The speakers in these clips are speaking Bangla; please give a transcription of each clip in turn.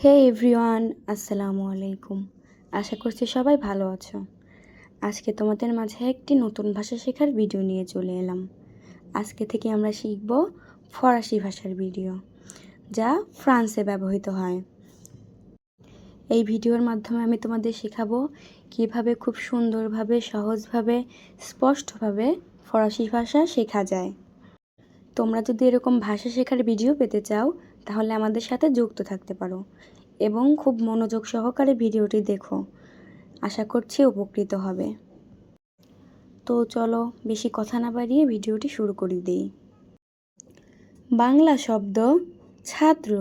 হে এভরিওয়ান, আসসালামু আলাইকুম। আশা করছি সবাই ভালো আছো। আজকে তোমাদের মাঝে একটি নতুন ভাষা শেখার ভিডিও নিয়ে চলে এলাম। আজকে থেকে আমরা শিখব ফরাসি ভাষার ভিডিও যা ফ্রান্সে ব্যবহৃত হয়। এই ভিডিওর মাধ্যমে আমি তোমাদের শেখাবো কীভাবে খুব সুন্দরভাবে, সহজভাবে, স্পষ্টভাবে ফরাসি ভাষা শেখা যায়। তোমরা যদি এরকম ভাষা শেখার ভিডিও পেতে চাও তাহলে আমাদের সাথে যুক্ত থাকতে পারো এবং খুব মনোযোগ সহকারে ভিডিওটি দেখো। আশা করছি উপকৃত হবে। তো চলো বেশি কথা না বাড়িয়ে ভিডিওটি শুরু করে দিই। বাংলা শব্দ ছাত্র,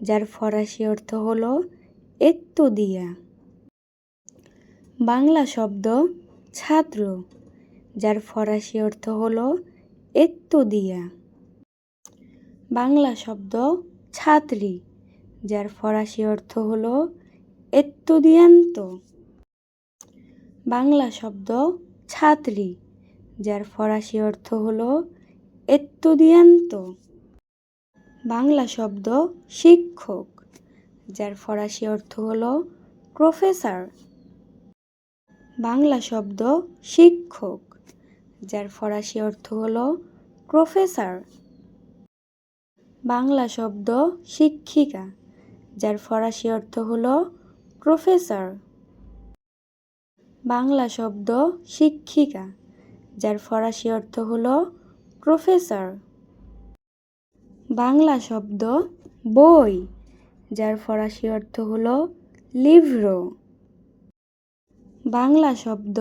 যার ফরাসি অর্থ হলো এত্তুদিয়া বাংলা শব্দ ছাত্র, যার ফরাসি অর্থ হলো এত্তুদিয়া বাংলা শব্দ ছাত্রী, যার ফরাসি অর্থ হল এত্তুদিয়ান্ত বাংলা শব্দ ছাত্রী, যার ফরাসি অর্থ হল এত্তুদিয়ান্ত বাংলা শব্দ শিক্ষক, যার ফরাসি অর্থ হল প্রফেসর বাংলা শব্দ শিক্ষক, যার ফরাসি অর্থ হল প্রফেসর বাংলা শব্দ শিক্ষিকা, যার ফরাসি অর্থ হল প্রফেসর। বাংলা শব্দ শিক্ষিকা, যার ফরাসি অর্থ হল প্রফেসর। বাংলা শব্দ বই, যার ফরাসি অর্থ হল লিভ্রো। বাংলা শব্দ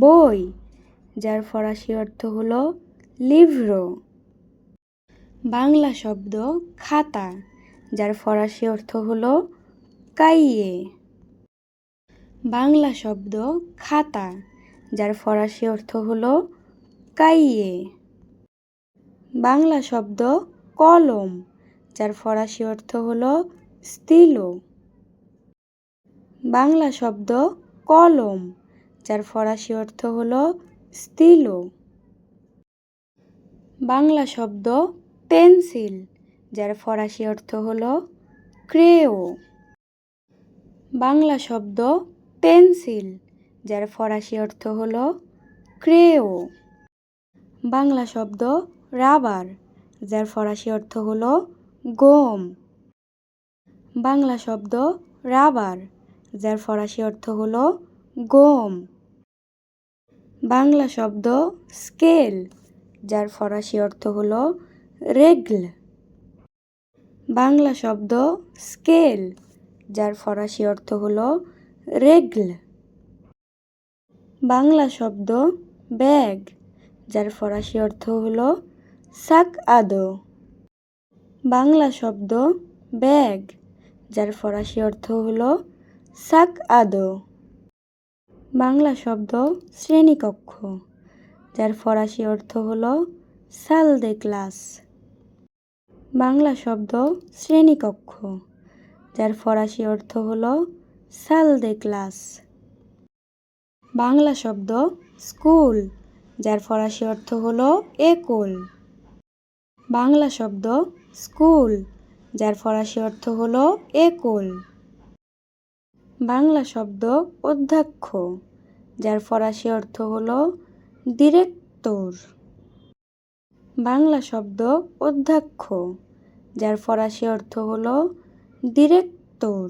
বই, যার ফরাসি অর্থ হল লিভ্রো। বাংলা শব্দ খাতা, যার ফরাসি অর্থ হলো কাইয়ে। বাংলা শব্দ খাতা, যার ফরাসি অর্থ হলো কাইয়ে। বাংলা শব্দ কলম, যার ফরাসি অর্থ হলো স্তিলো। বাংলা শব্দ কলম, যার ফরাসি অর্থ হলো স্তিলো। বাংলা শব্দ পেন্সিল, যার ফরাসি অর্থ হল ক্রেও। বাংলা শব্দ পেন্সিল, যার ফরাসি অর্থ হল ক্রেও। বাংলা শব্দ রাবার, যার ফরাসি অর্থ হলো গম। বাংলা শব্দ রাবার, যার ফরাসি অর্থ হল গম। বাংলা শব্দ স্কেল, যার ফরাসি অর্থ হলো রেগল। বাংলা শব্দ স্কেল, যার ফরাসি অর্থ হল রেগল। বাংলা শব্দ ব্যাগ, যার ফরাসি অর্থ হল সাক আদো। বাংলা শব্দ ব্যাগ, যার ফরাসি অর্থ হল সাক আদো। বাংলা শব্দ শ্রেণীকক্ষ, যার ফরাসি অর্থ হল সাল দে ক্লাস। বাংলা শব্দ শ্রেণীকক্ষ, যার ফরাসি অর্থ হল সাল দে ক্লাস বাংলা শব্দ স্কুল যার ফরাসি অর্থ হল একুল বাংলা শব্দ স্কুল যার ফরাসি অর্থ হল একুল বাংলা শব্দ অধ্যক্ষ, যার ফরাসি অর্থ হল ডিরেক্টর বাংলা শব্দ অধ্যক্ষ, যার ফরাসি অর্থ হল ডিরেক্টর।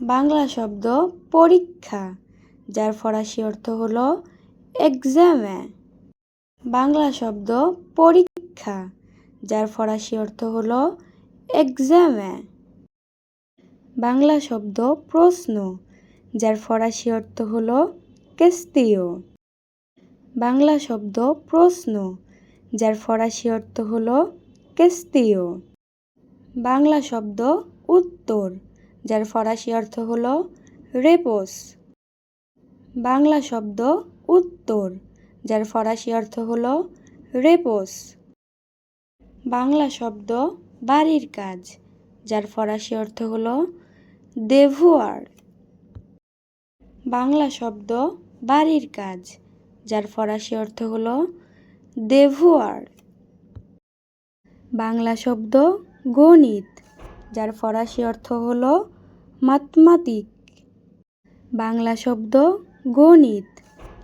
বাংলা শব্দ পরীক্ষা, যার ফরাসি অর্থ হল এক্সামে। বাংলা শব্দ পরীক্ষা, যার ফরাসি অর্থ হল এক্সামে। বাংলা শব্দ প্রশ্ন, যার ফরাসি অর্থ হল কেস্তিও। বাংলা শব্দ প্রশ্ন যার ফরাসি অর্থ হল কেস্তিও। বাংলা শব্দ উত্তর, যার ফরাসি অর্থ হল রেপোস। বাংলা শব্দ উত্তর, যার ফরাসি অর্থ হল রেপোস। বাংলা শব্দ বাড়ির কাজ, যার ফরাসি অর্থ হল দেভুয়ার। বাংলা শব্দ বাড়ির কাজ, যার ফরাসি অর্থ হলো দেভুয়ার। বাংলা শব্দ গণিত, যার ফরাসি অর্থ হলো মাতমাতিক। বাংলা শব্দ গণিত,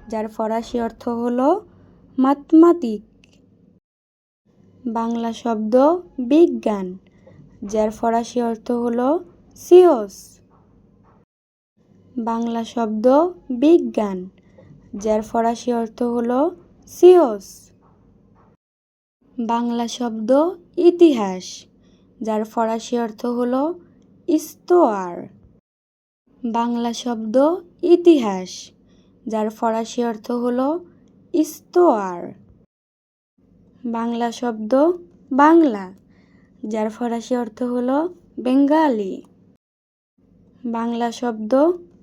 যার ফরাসি অর্থ হলো মাতমাতিক। বাংলা শব্দ বিজ্ঞান, যার ফরাসি অর্থ হল সিওস। বাংলা শব্দ বিজ্ঞান, যার ফরাসি অর্থ হলো সিওস। বাংলা শব্দ ইতিহাস, যার ফরাসি অর্থ হল ইস্তোয়ার। বাংলা শব্দ ইতিহাস, যার ফরাসি অর্থ হল ইস্তোয়ার। বাংলা শব্দ বাংলা, যার ফরাসি অর্থ হল বেঙ্গালি। বাংলা শব্দ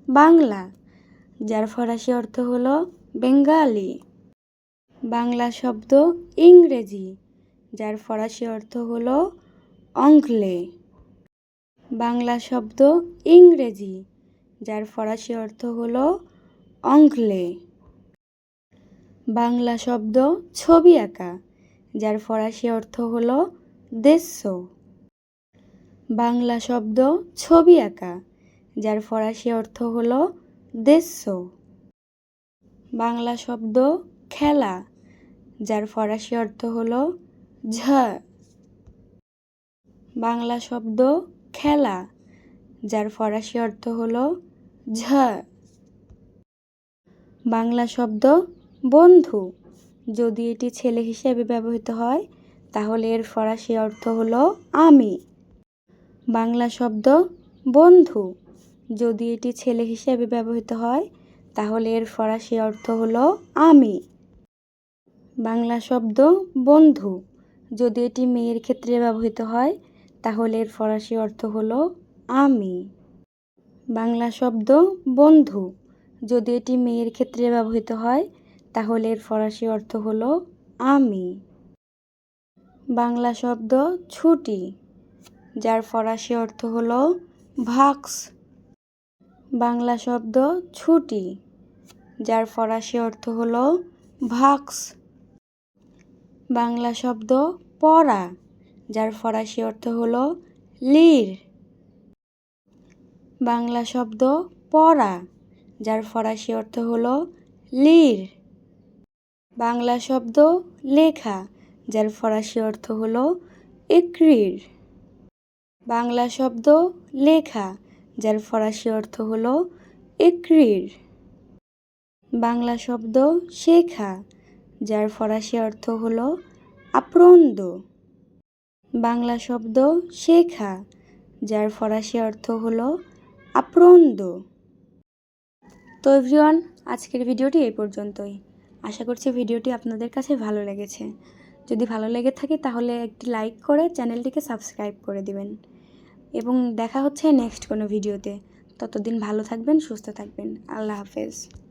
বাংলা, যার ফরাসি অর্থ হল বেঙ্গালি। বাংলা শব্দ ইংরেজি যার ফরাসি অর্থ হলো অংলে বাংলা শব্দ ইংরেজি, যার ফরাসি অর্থ হলো অংলে বাংলা শব্দ ছবি আঁকা, যার ফরাসি অর্থ হলো দেশ্য বাংলা শব্দ ছবি আঁকা, যার ফরাসি অর্থ হলো দেশ্য বাংলা শব্দ খেলা, যার ফরাসি অর্থ হলো ঝ। বাংলা শব্দ খেলা, যার ফরাসি অর্থ হলো ঝ। বাংলা শব্দ বন্ধু, যদি এটি ছেলে হিসেবে ব্যবহৃত হয়, তাহলে এর ফরাসি অর্থ হল আমি। বাংলা শব্দ বন্ধু, যদি এটি ছেলে হিসেবে ব্যবহৃত হয়, তাহলে এর ফরাসি অর্থ হল আমি। বাংলা শব্দ বন্ধু। যদি এটি মেয়ের ক্ষেত্রে ব্যবহৃত হয়, তাহলে এর ফরাসি অর্থ হলো আমি। বাংলা শব্দ বন্ধু। যদি এটি মেয়ের ক্ষেত্রে ব্যবহৃত হয়, তাহলে এর ফরাসি অর্থ হলো আমি। বাংলা শব্দ ছুটি, যার ফরাসি অর্থ হলো ভাক্স। বাংলা শব্দ ছুটি, যার ফরাসি অর্থ হলো ভাক্স। বাংলা শব্দ পড়া, যার ফরাসি অর্থ হলো লির। বাংলা শব্দ পড়া, যার ফরাসি অর্থ হল লির। বাংলা শব্দ লেখা, যার ফরাসি অর্থ হল এক্রির বাংলা শব্দ লেখা, যার ফরাসি অর্থ হলো এক্রির বাংলা শব্দ শেখা যার ফরাসি অর্থ হলো আপ্রন্দ বাংলা শব্দ শেখা যার ফরাসি অর্থ হলো আপ্রন্দ তো এভরিওয়ান, আজকের ভিডিওটি এই পর্যন্তই। আশা করছি ভিডিওটি আপনাদের কাছে ভালো লেগেছে। যদি ভালো লেগে থাকে তাহলে একটি লাইক করে চ্যানেলটিকে সাবস্ক্রাইব করে দিবেন। এবং দেখা হচ্ছে নেক্সট কোনো ভিডিওতে। ততদিন ভালো থাকবেন, সুস্থ থাকবেন। আল্লাহ হাফেজ।